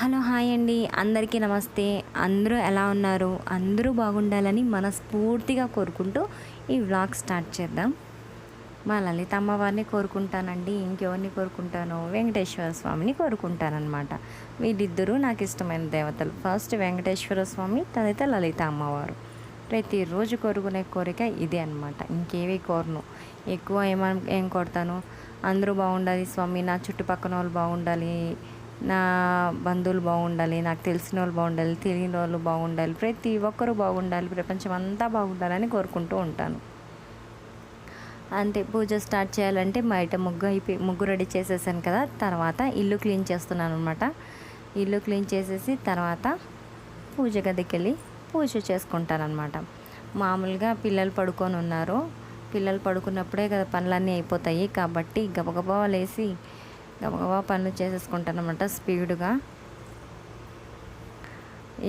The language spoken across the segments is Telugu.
హలో హాయ్ అండి. అందరికీ నమస్తే. అందరూ ఎలా ఉన్నారు? అందరూ బాగుండాలని మనస్ఫూర్తిగా కోరుకుంటూ ఈ వ్లాగ్ స్టార్ట్ చేద్దాం. మా లలిత అమ్మవారిని కోరుకుంటానండి. ఇంకెవరిని కోరుకుంటాను? వెంకటేశ్వర స్వామిని కోరుకుంటానమాట వీళ్ళిద్దరూ నాకు ఇష్టమైన దేవతలు. ఫస్ట్ వెంకటేశ్వర స్వామి తర్వాత లలిత అమ్మవారు. ప్రతిరోజు కోరుకునే కోరిక ఇదే అనమాట ఇంకేవి కోరను. ఎక్కువ ఏమ ఏం కొడతాను అందరూ బాగుండాలి స్వామి. నా చుట్టుపక్కల వాళ్ళు బాగుండాలి. నా బంధువులు బాగుండాలి నాకు తెలిసిన వాళ్ళు బాగుండాలి తెలియని వాళ్ళు బాగుండాలి ప్రతి ఒక్కరూ బాగుండాలి ప్రపంచం అంతా బాగుండాలని కోరుకుంటూ ఉంటాను. అంతే పూజ స్టార్ట్ చేయాలంటే బయట ముగ్గు అయిపోయి ముగ్గు రెడీ చేసేసాను కదా తర్వాత ఇల్లు క్లీన్ చేస్తున్నాను అనమాట ఇల్లు క్లీన్ చేసేసి తర్వాత పూజ గదికి వెళ్ళి పూజ చేసుకుంటాను అనమాట మామూలుగా పిల్లలు పడుకొని ఉన్నారు. పిల్లలు పడుకున్నప్పుడే కదా పనులన్నీ అయిపోతాయి కాబట్టి గబగబా లేసి గబగబా పనులు చేసేసుకుంటాను అనమాట స్పీడ్గా.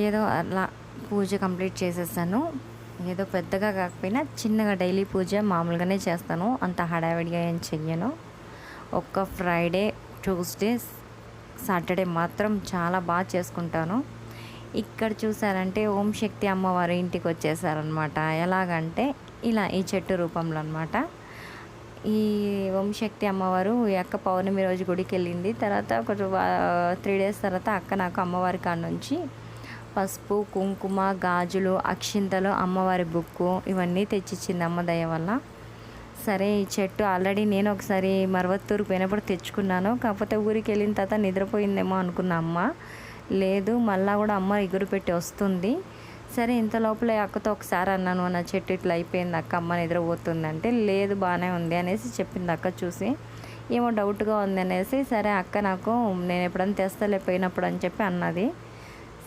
ఏదో అలా పూజ కంప్లీట్ చేసేసాను. ఏదో పెద్దగా కాకపోయినా చిన్నగా డైలీ పూజ మామూలుగానే చేస్తాను. అంత హడావిడిగా ఏం చెయ్యను. ఒక్క ఫ్రైడే ట్యూస్డే సాటర్డే మాత్రం చాలా బాగా చేసుకుంటాను. ఇక్కడ చూసారంటే ఓం శక్తి అమ్మవారి ఇంటికి వచ్చేసారనమాట ఎలాగంటే ఇలా ఈ చెట్టు రూపంలో అనమాట ఈ ఓంశక్తి అమ్మవారు ఈ అక్క పౌర్ణమి రోజు గుడికి వెళ్ళింది తర్వాత ఒక త్రీ డేస్ తర్వాత అక్క నాకు అమ్మవారి కాడ నుంచి పసుపు కుంకుమ గాజులు అక్షింతలు అమ్మవారి బుక్కు ఇవన్నీ తెచ్చిచ్చింది అమ్మ దయ వల్ల. సరే ఈ చెట్టు ఆల్రెడీ నేను ఒకసారి మరవత్తూరుకు పోయినప్పుడు తెచ్చుకున్నాను. కాకపోతే ఊరికి వెళ్ళిన తర్వాత నిద్రపోయిందేమో అనుకున్న అమ్మ. లేదు మళ్ళా కూడా అమ్మ ఎగురు పెట్టి వస్తుంది. సరే ఇంత లోపల అక్కతో ఒకసారి అన్నాను నా చెట్టు ఇట్లా అయిపోయింది అక్క అమ్మ నిద్రపోతుందంటే లేదు బాగానే ఉంది అనేసి చెప్పింది అక్క చూసి. ఏమో డౌట్గా ఉంది అనేసి సరే అక్క నాకు నేను ఎప్పుడన్నా తెస్తలే పోయినప్పుడు అని చెప్పి అన్నది.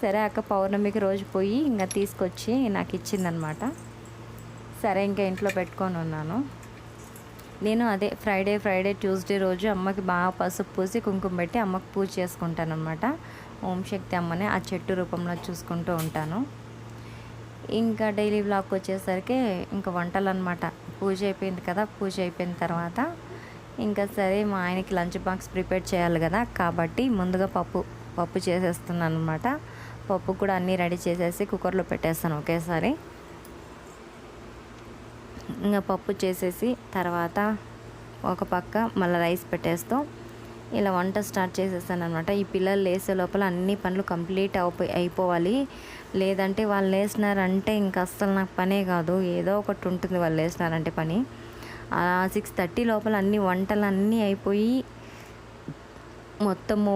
సరే అక్క పౌర్ణమికి రోజు పోయి ఇంకా తీసుకొచ్చి నాకు ఇచ్చిందనమాట. సరే ఇంకా ఇంట్లో పెట్టుకొని ఉన్నాను. నేను అదే ఫ్రైడే ఫ్రైడే ట్యూస్డే రోజు అమ్మకి బాగా పసుపు పూసి కుంకుమ పెట్టి అమ్మకి పూజ చేసుకుంటాను అనమాట ఓం శక్తి అమ్మని ఆ చెట్టు రూపంలో చూసుకుంటూ ఉంటాను. ఇంకా డైలీ బ్లాక్ వచ్చేసరికి ఇంకా వంటలు అనమాట పూజ అయిపోయింది కదా పూజ అయిపోయిన తర్వాత ఇంకా సరే మా ఆయనకి లంచ్ బాక్స్ ప్రిపేర్ చేయాలి కదా కాబట్టి ముందుగా పప్పు పప్పు చేసేస్తున్నాను అనమాట పప్పు కూడా అన్నీ రెడీ చేసేసి కుక్కర్లో పెట్టేస్తాను ఒకేసారి. ఇంకా పప్పు చేసేసి తర్వాత ఒక పక్క మళ్ళీ రైస్ పెట్టేస్తూ ఇలా వంట స్టార్ట్ చేసేస్తాను అనమాట ఈ పిల్లలు లేసే లోపల అన్ని పనులు కంప్లీట్ అయిపోయి అయిపోవాలి. లేదంటే వాళ్ళు వేసినారంటే ఇంకా అస్సలు నాకు పనే కాదు. ఏదో ఒకటి ఉంటుంది వాళ్ళు వేసినారంటే పని. సిక్స్ థర్టీ లోపల అన్ని వంటలు అన్నీ అయిపోయి మొత్తము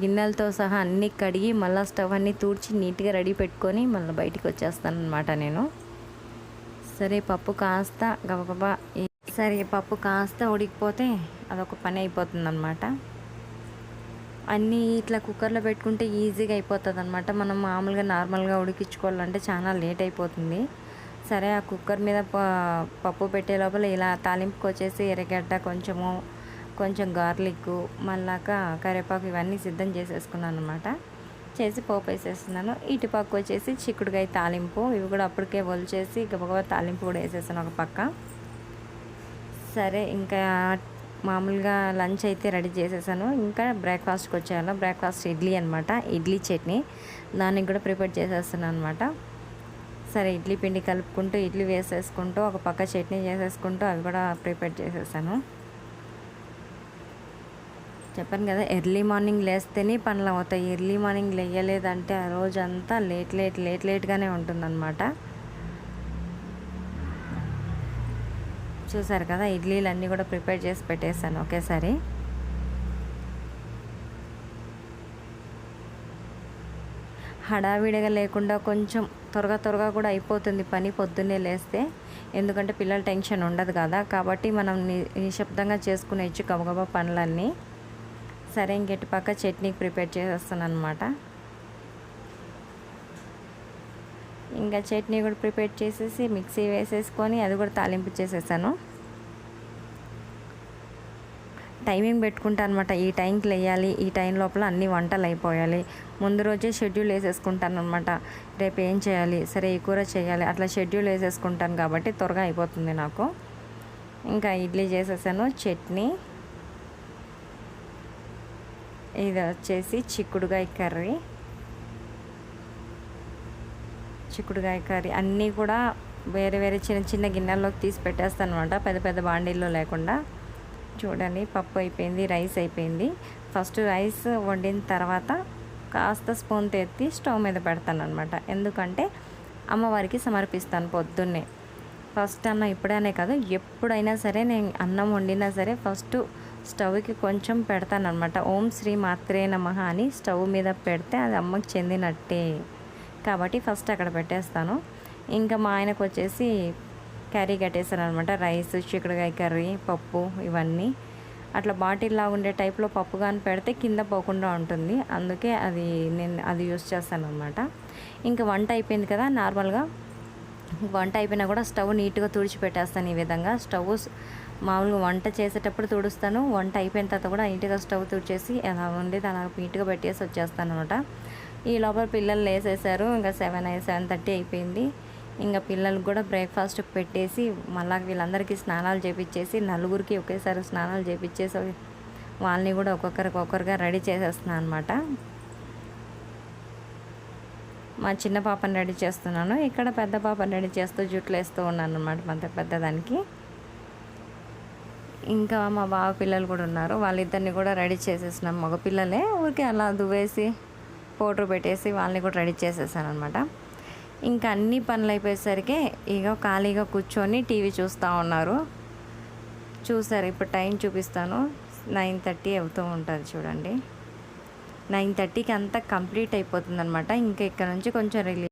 గిన్నెలతో సహా అన్నీ కడిగి మళ్ళీ స్టవ్ అన్నీ తూడ్చి నీట్గా రెడీ పెట్టుకొని మళ్ళీ బయటికి వచ్చేస్తాను అనమాట నేను. సరే పప్పు కాస్త గబగబా సరే పప్పు కాస్త ఉడికిపోతే అదొక పని అయిపోతుంది అనమాట అన్నీ ఇట్లా కుక్కర్లో పెట్టుకుంటే ఈజీగా అయిపోతుంది అనమాట మనం మామూలుగా నార్మల్గా ఉడికించుకోవాలంటే చాలా లేట్ అయిపోతుంది. సరే ఆ కుక్కర్ మీద పప్పు పెట్టే లోపల ఇలా తాలింపుకి వచ్చేసి ఎర్రగడ్డ కొంచెము కొంచెం గార్లిక్ మళ్ళాక కరివేపాకు ఇవన్నీ సిద్ధం చేసేసుకున్నాను అనమాట చేసి పోపు వేసేస్తున్నాను. ఇటుపక్క వచ్చేసి చిక్కుడుకాయ తాలింపు. ఇవి కూడా అప్పటికే వలిచేసి గబగబా తాలింపు కూడా వేసేసాను ఒక పక్క. సరే ఇంకా మామూలుగా లంచ్ అయితే రెడీ చేసేసాను. ఇంకా బ్రేక్ఫాస్ట్కి వచ్చాను బ్రేక్ఫాస్ట్ ఇడ్లీ అనమాట ఇడ్లీ చట్నీ. దానికి కూడా ప్రిపేర్ చేసేస్తున్నాను అనమాట సరే ఇడ్లీ పిండి కలుపుకుంటూ ఇడ్లీ వేసేసుకుంటూ ఒక పక్క చట్నీ చేసేసుకుంటూ అవి కూడా ప్రిపేర్ చేసేసాను. చెప్పాను కదా ఎర్లీ మార్నింగ్ లేస్తేనే పనులు అవుతాయి. ఎర్లీ మార్నింగ్ లేయలేదంటే ఆ రోజంతా లేట్ లేట్ లేట్ లేట్గానే ఉంటుందన్నమాట. చూసారు కదా ఇడ్లీలు అన్నీ కూడా ప్రిపేర్ చేసి పెట్టేశాను. ఒకేసారి హడావిడిగా లేకుండా కొంచెం త్వరగా త్వరగా కూడా అయిపోతుంది పని పొద్దున్నే లేస్తే. ఎందుకంటే పిల్లల టెన్షన్ ఉండదు కదా కాబట్టి మనం నిశ్శబ్దంగా చేసుకునేచ్చు గబగబా పనులన్నీ సరే ఇంకెటి పక్క చట్నీకి ప్రిపేర్ చేసేస్తాను అనమాట ఇంకా చట్నీ కూడా ప్రిపేర్ చేసేసి మిక్సీ వేసేసుకొని అది కూడా తాలింపు చేసేసాను. టైమింగ్ పెట్టుకుంటా అనమాట ఈ టైంకి వేయాలి ఈ టైం లోపల అన్ని వంటలు అయిపోయాలి. ముందు రోజే షెడ్యూల్ వేసేసుకుంటాను అనమాట రేపు ఏం చేయాలి? సరే ఈ కూర చేయాలి. అట్లా షెడ్యూల్ వేసేసుకుంటాను కాబట్టి త్వరగా అయిపోతుంది నాకు. ఇంకా ఇడ్లీ చేసేసాను చట్నీ. ఇది వచ్చేసి చిక్కుడుగాయ కర్రీ. చిక్కుడుకాయ కర్రీ అన్నీ కూడా వేరే వేరే చిన్న చిన్న గిన్నెల్లోకి తీసి పెట్టేస్తాను అనమాట పెద్ద పెద్ద బాండీల్లో లేకుండా. చూడండి పప్పు అయిపోయింది రైస్ అయిపోయింది. ఫస్ట్ రైస్ వండిన తర్వాత కాస్త స్పూన్ తెత్తి స్టవ్ మీద పెడతాను అనమాట ఎందుకంటే అమ్మవారికి సమర్పిస్తాను పొద్దున్నే. ఫస్ట్ అన్న ఇప్పుడనే కాదు ఎప్పుడైనా సరే నేను అన్నం వండినా సరే ఫస్ట్ స్టవ్కి కొంచెం పెడతానమాట ఓం శ్రీ మాత్రే నమ అని స్టవ్ మీద పెడితే అది అమ్మకి చెందినట్టే. కాబట్టి ఫస్ట్ అక్కడ పెట్టేస్తాను. ఇంకా మా ఆయనకు వచ్చేసి కర్రీ కట్టేసాను అనమాట రైస్ చిక్కుడుకాయ కర్రీ పప్పు ఇవన్నీ. అట్లా బాటిల్లా ఉండే టైప్లో పప్పు కానీ పెడితే కింద పోకుండా ఉంటుంది. అందుకే అది నేను అది యూస్ చేస్తాను అనమాట ఇంకా వంట అయిపోయింది కదా నార్మల్గా. వంట అయిపోయినా కూడా స్టవ్ నీట్గా తుడిచిపెట్టేస్తాను ఈ విధంగా. స్టవ్ మామూలుగా వంట చేసేటప్పుడు తుడుస్తాను. వంట అయిపోయిన తర్వాత కూడా నీట్గా స్టవ్ తుడిచేసి ఎలా ఉండేది అలా నీట్గా పెట్టేసి వచ్చేస్తాను అనమాట ఈ లోపల పిల్లలు లేసేసారు. ఇంకా సెవెన్ అయ్యి సెవెన్ థర్టీ అయిపోయింది. ఇంకా పిల్లలకు కూడా బ్రేక్ఫాస్ట్ పెట్టేసి మళ్ళా వీళ్ళందరికీ స్నానాలు చేపించేసి నలుగురికి ఒకేసారి స్నానాలు చేపించేసి వాళ్ళని కూడా ఒక్కొక్కరికి ఒక్కొక్కరుగా రెడీ చేసేస్తున్నాను అనమాట మా చిన్న పాపని రెడీ చేస్తున్నాను. ఇక్కడ పెద్ద పాపని రెడీ చేస్తూ జుట్లు వేస్తూ ఉన్నాను అనమాట మన పెద్దదానికి. ఇంకా మా బావ పిల్లలు కూడా ఉన్నారు. వాళ్ళిద్దరిని కూడా రెడీ చేసేసినాం మగ పిల్లలే. ఊరికే అలా దువ్వేసి పౌడర్ పెట్టేసి వాళ్ళని కూడా రెడీ చేసేసాను అనమాట ఇంకా అన్ని పనులు అయిపోయేసరికి ఇక ఖాళీగా కూర్చొని టీవీ చూస్తూ ఉన్నారు. చూసారు ఇప్పుడు టైం చూపిస్తాను. నైన్ థర్టీ అవుతూ ఉంటుంది చూడండి. నైన్ థర్టీకి అంతా కంప్లీట్ అయిపోతుంది అనమాట ఇంకా ఇక్కడ నుంచి కొంచెం రిలీజ్